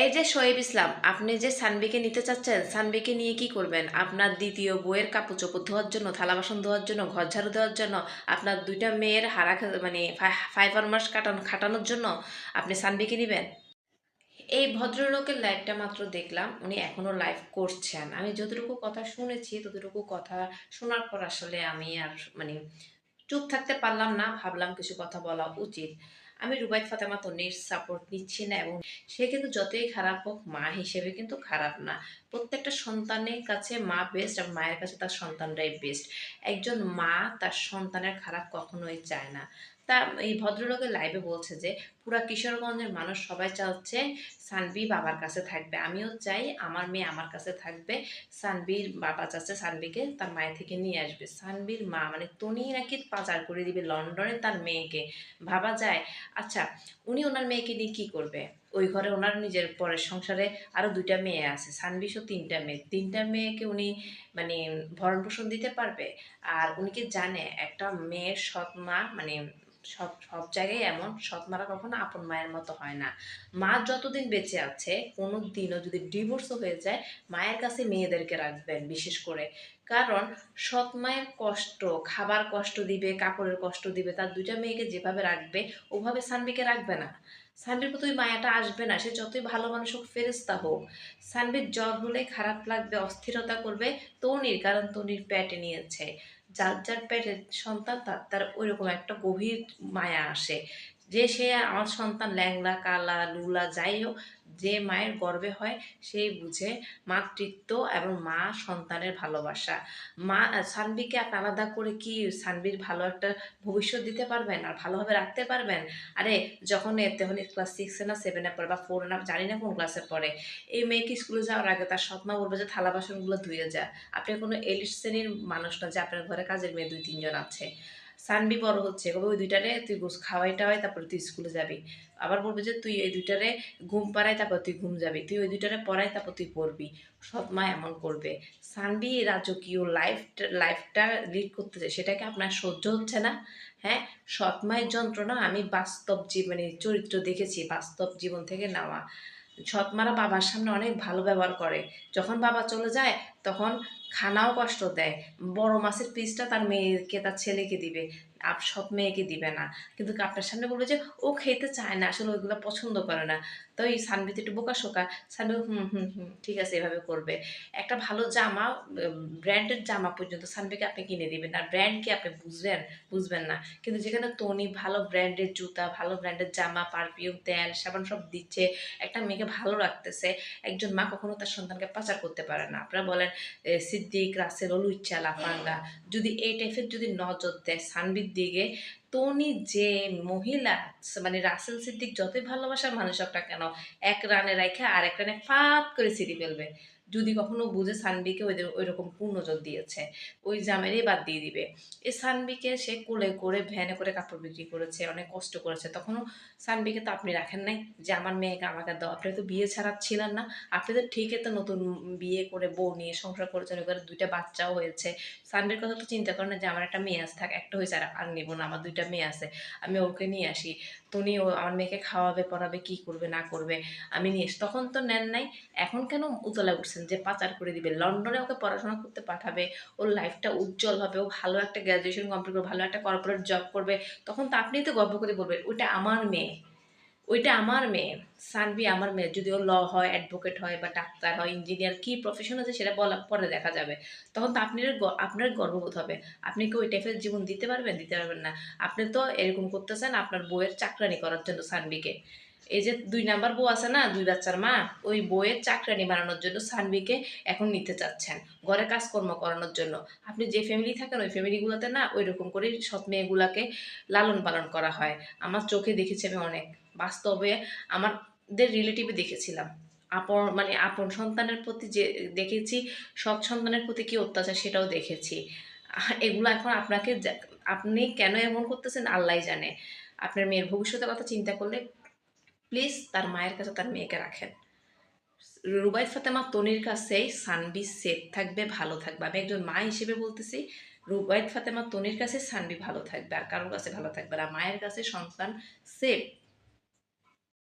এই যে শোয়েব ইসলাম, আপনি যে সানবিকে নিতে চাচ্ছেন, সানবিকে নিয়ে কি করবেন? আপনার দ্বিতীয় বইয়ের কাপড় চোপড় ধোয়ার জন্য থালা বাসন ধোয়ার জন্য ঘর ঝাড়ু দেওয়ার জন্য, আপনার দুইটা মেয়ের হারা মানে ফাইবার মাস কাটানো, খাটানোর জন্য আপনি সানবিকে নেবেন? এই ভদ্রলোকের লাইভটা মাত্র দেখলাম, উনি এখনও লাইভ করছেন। আমি যতটুকু কথা শুনেছি, ততটুকু কথা শোনার পর আসলে আমি আর মানে চুপ থাকতে পারলাম না, ভাবলাম কিছু কথা বলা উচিত। আমি রুবাইত ফাতেমা তন্নির সাপোর্ট নিচ্ছি না এবং সে কিন্তু যতই খারাপ হোক, মা হিসেবে কিন্তু খারাপ না। প্রত্যেকটা সন্তানের কাছে মা বেস্ট আর মায়ের কাছে তার সন্তানটাই বেস্ট একজন মা তার সন্তানের খারাপ কখনোই চায় না। তা এই ভদ্রলোকের লাইভে বলছে যে, পুরা কিশোরগঞ্জের মানুষ সবাই চাচ্ছে সানবি বাবার কাছে থাকবে। আমিও চাই আমার মেয়ে আমার কাছে থাকবে। সানবির বাবা চাচ্ছে সানবিকে তার মায়ের থেকে নিয়ে আসবে। সানবির মা মানে তনি নাকি পাচার করে দিবে লন্ডনে তার মেয়েকে। ভাবা যায় আচ্ছা উনি ওনার মেয়েকে নিয়ে কী করবে? ওই ঘরে ওনার নিজের পরের সংসারে আরও দুইটা মেয়ে আছে। সানবিশও তিনটা মেয়ে। তিনটা মেয়েকে উনি মানে ভরণ পোষণ দিতে পারবে? আর উনি কি জানে, একটা মেয়ের সৎ মা মানে সব সব জায়গায় এমন সৎ মারা কখনো আপন মায়ের মতো হয় না। মা যতদিন বেঁচে আছে কোনো দিনও যদি ডিভোর্সও হয়ে যায়, মায়ের কাছে মেয়েদেরকে রাখবেন বিশেষ করে। কারণ সৎ মায়ের কষ্ট, খাবার কষ্ট দিবে, কাপড়ের কষ্ট দিবে, তার দুইটা মেয়েকে যেভাবে রাখবে, ওভাবে সানবিকে রাখবে না। সানবির প্রতি মায়াটা আসবে না, সে যতই ভালো মানুষ হোক ফেরেস্তা হোক। সানবির জ্বর হলে খারাপ লাগবে, অস্থিরতা করবে, তনির, কারণ তনির পেটে নিয়েছে। যার যার পেটের সন্তান তার তার ওইরকম একটা গভীর মায়া আসে। যে সে আমার সন্তান ল্যাংলা কালা, লুলা, যাই হোক, যে মায়ের গর্বে হয়, সেই বুঝে মাতৃত্ব এবং মা সন্তানের ভালোবাসা। মা, সানবিকে আপনি আলাদা করে কি সানবির ভালো একটা ভবিষ্যৎ দিতে পারবেন আর ভালোভাবে রাখতে পারবেন? আরে, যখন তখন ক্লাস সিক্সে না সেভেনে পড়ে বা ফোরে না, জানি না কোন ক্লাসে পড়ে এই মেয়েকে স্কুলে যাওয়ার আগে তার সৎমা বলবে যে থালা বাসনগুলো ধুয়ে যা। আপনি কোনো এলিট শ্রেণির মানুষ না যে আপনার ঘরে কাজের মেয়ে দুই, তিনজন আছে। সানবি বড় হচ্ছে, কবে ওই দুইটারে তুই খাওয়াই টাওয়াই, তারপরে তুই স্কুলে যাবি। আবার বলবে যে তুই এই দুইটারে ঘুম পাড়াই, তারপর তুই ঘুম যাবি। তুই ওই দুইটারে পড়াই, তারপর তুই পড়বি। সৎ মা এমন করবে। সানবি রাজকীয় লাইফ লাইফটা লিড করতেছে, সেটাকে আপনার সহ্য হচ্ছে না। হ্যাঁ? সৎ মায়ের যন্ত্রণা আমি বাস্তব জীবনে চরিত্র দেখেছি, বাস্তব জীবন থেকে নেওয়া। সৎমারা বাবার সামনে অনেক ভালো ব্যবহার করে। যখন বাবা চলে যায়, তখন খানাও কষ্ট দেয়। বড় মাছের পিসটা তার মেয়েকে, তার ছেলেকে দিবে। আপ সৎ মেয়েকে দিবে না। কিন্তু আপনার সামনে বলবে যে, ও খেতে চায় না, আসলে ওইগুলো পছন্দ করে না। তো এই সানবিতে একটু বোকা শোকা সানবি হুম হুম হুম, ঠিক আছে, এভাবে করবে। একটা ভালো জামা ব্র্যান্ডেড জামা পর্যন্ত সানবিকে আপনি কিনে দিবেন। আর ব্র্যান্ড কি আপনি বুঝবেন বুঝবেন না। কিন্তু যেখানে তনি ভালো ব্র্যান্ডের জুতা, ভালো ব্র্যান্ডের জামা, পারফিউম, তেল, সাবান সব দিচ্ছে, একটা মেয়েকে ভালো রাখতেছে, একজন মা কখনো তার সন্তানকে পাচার করতে পারে না। আপনারা বলেন সিদ্দিক রাসেল লুচ্চা লাফাঙ্গা। যদি এই টাইপের যদি নজর দেয় সানবির দিকে তনি যে মহিলা মানে রাসেল সিদ্দিক যতই ভালোবাসার মানুষ একটা কেন, এক রানে রেখে আর এক রানে ফাঁক করে সিঁড়ি ফেলবে। যদি কখনো বুঝে সানবিকে ওই ওই রকম পূর্ণজোর দিয়েছে, ওই জামেরই বাদ দিয়ে দিবে। এই সানবিকে সে কোলে করে, ভ্যানে করে কাপড় বিক্রি করেছে, অনেক কষ্ট করেছে। তখনও সানবিকে তো আপনি রাখেন নাই যে, আমার মেয়েকে আমাকে দাও। আপনি তো বিয়ে ছাড়া ছিলেন না। আপনি তো ঠিকই তো নতুন বিয়ে করে বউ নিয়ে সংসার করেছেন, ওখানে দুইটা বাচ্চাও হয়েছে। সানবির কথা তো চিন্তা করেন যে, আমার একটা মেয়ে আছে, থাক, একটা হয়েছে, আর আর নেব না, আমার দুইটা মেয়ে আছে। আমি ওকে নিয়ে আসি। তুমি ও আমার মেয়েকে খাওয়াবে, পড়াবে, কি করবে, না করবে, আমি নিয়ে তখন তো নেন নাই। এখন কেন উতলা উঠছেন যে পাচার করে দিবে। লন্ডনে ওকে পড়াশোনা করতে পাঠাবে, ওর লাইফটা উজ্জ্বল হবে, ও ভালো একটা গ্র্যাজুয়েশন কমপ্লিট করবে, ভালো একটা কর্পোরেট জব করবে, তখন তো আপনিই তো গর্ব করে বলবেন, ওইটা আমার মেয়ে, ওইটা আমার মেয়ে। সানবি আমার মেয়ে, যদি ও ল হয় অ্যাডভোকেট হয় বা ডাক্তার হয় ইঞ্জিনিয়ার কি প্রফেশন আছে সেটা বলা, পরে দেখা যাবে। তখন তো আপনার আপনার গর্ববোধ হবে। আপনি কি ওই টাইপের জীবন দিতে পারবেন? দিতে পারবেন না। আপনি তো এরকম করতেছেন আপনার বইয়ের চাকরানি করার জন্য সানবিকে এই যে দুই নাম্বার বউ আছে না, দুই বাচ্চার মা, ওই বইয়ের চাকরানি বানানোর জন্য সানবিকে এখন নিতে চাচ্ছেন, ঘরে কাজকর্ম করানোর জন্য। আপনি যে ফ্যামিলি থাকেন, ওই ফ্যামিলিগুলোতে না ওই রকম করে সৎ মেয়েগুলাকে লালন পালন করা হয়। আমার চোখে দেখেছি আমি অনেক। বাস্তবে আমাদের রিলেটিভে দেখেছিলাম। আপন মানে আপন সন্তানের প্রতি যে দেখেছি, সৎ সন্তানের প্রতি কি অত্যাচার সেটাও দেখেছি। এগুলো এখন আপনাকে আপনি কেন এমন করতেছেন আল্লাহ জানে। আপনার মেয়ের ভবিষ্যতের কথা চিন্তা করলে প্লিজ তার মায়ের কাছে, তার মেয়েকে রাখেন। রুবাইত ফাতেমা তনির কাছেই সানবি সেফ থাকবে, ভালো থাকবে। আমি একজন মা হিসেবে বলতেছি রুবাইত ফাতেমা তনির কাছে সানবি ভালো থাকবে, আর কারোর কাছে ভালো থাকবে আর মায়ের কাছে সন্তান সেফ